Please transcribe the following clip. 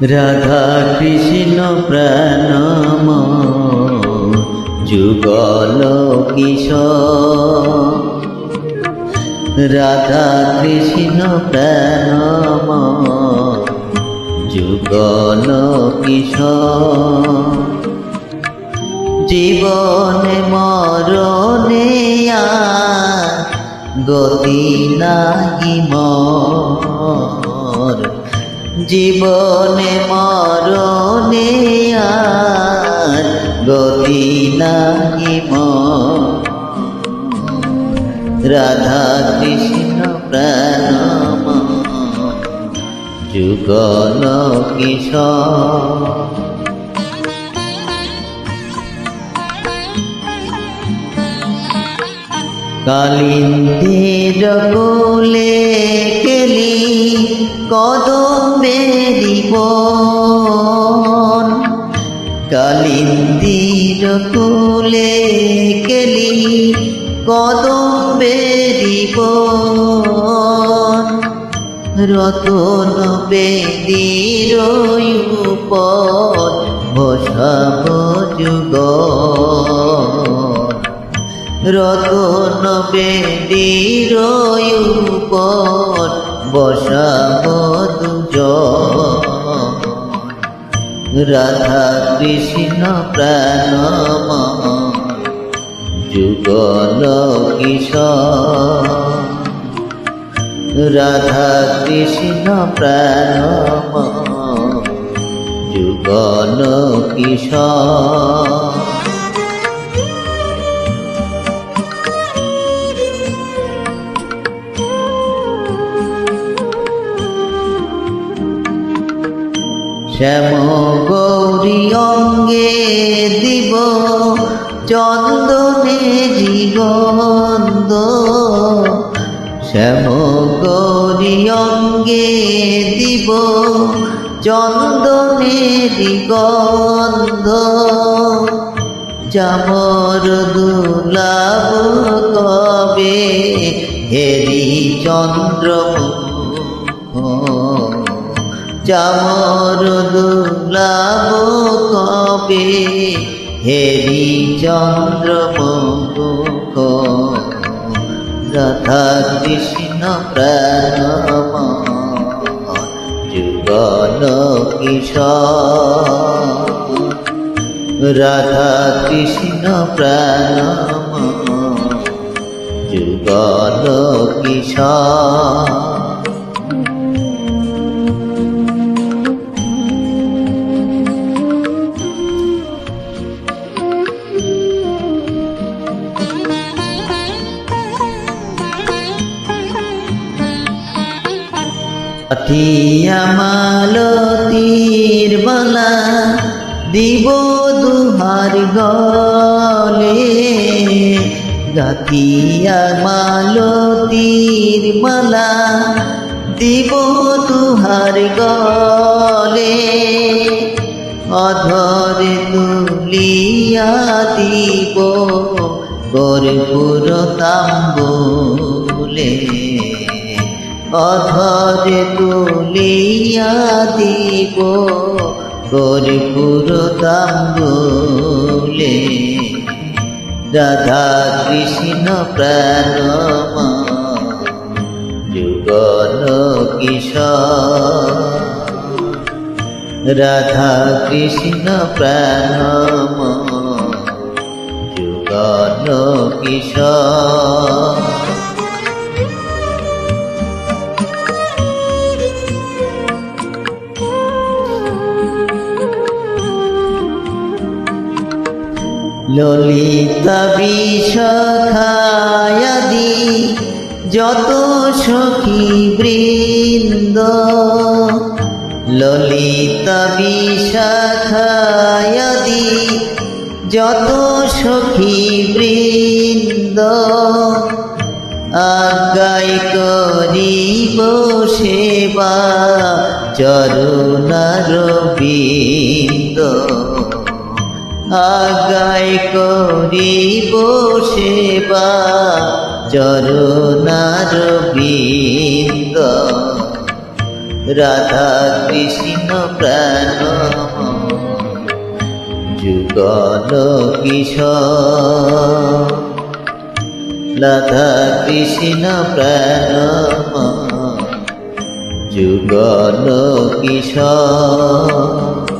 রাধা কৃষ্ণ প্রাণম যুগল কিশোর। রাধা কৃষ্ণ প্রাণম যুগল কিশোর। জীবনে মরণে গতি নাহি মর জীবনে মরণে আর গতি নাহি রাধা কৃষ্ণ প্রাণম যুগল কিশোর। কালিন্দির কোলে কেলি কদমেরি বন কালিন্দির কোলে কেলি কদমেরি বন রতন বেদির উপর বসাব যুগল। রতন বেদির উপর বসাব দুজন। রাধা কৃষ্ণ প্রাণম যুগল কিশোর। রাধা কৃষ্ণ প্রাণম যুগল কিশোর। শ্যাম গৌরী অঙ্গে দিব চন্দনে জীবন্দ শ্যাম গৌরী অঙ্গে দিব চন্দনে দিগন্ধ। চামর দুলাভ কবে হেরি চন্দ্র চামর দুলাভ কবে হেরি চন্দ্র মুখ রাধা কৃষ্ণ প্রাণম, যুগল কিশোর, রাধা কৃষ্ণ প্রাণম, যুগল কিশোর। মালতীর মালা দিব দুহার গলে। গাথিয়া মালতীর মালা দিব দুহার গলে। অধরে তুলিয়া দিব গরপুর তাম্বুলে। অধরে তুলিয়া দিব গরিপুর তাম্বুলে রাধা কৃষ্ণ প্রাণম যুগল কিশোর রাধা কৃষ্ণ প্রাণম যুগল কিশোর ললিতা বিষখায়াদি যত সখী বৃন্দ। ললিতা বিষখায়াদি যত সখী বৃন্দ। আজ্ঞাই করিব সেবা চরুণার বৃন্দ আগাই করিব সেবা চরণার বৃন্দ। রাধা কৃষ্ণ প্রাণ যুগল কিশোর। রাধা কৃষ্ণ প্রাণ যুগল কিশোর।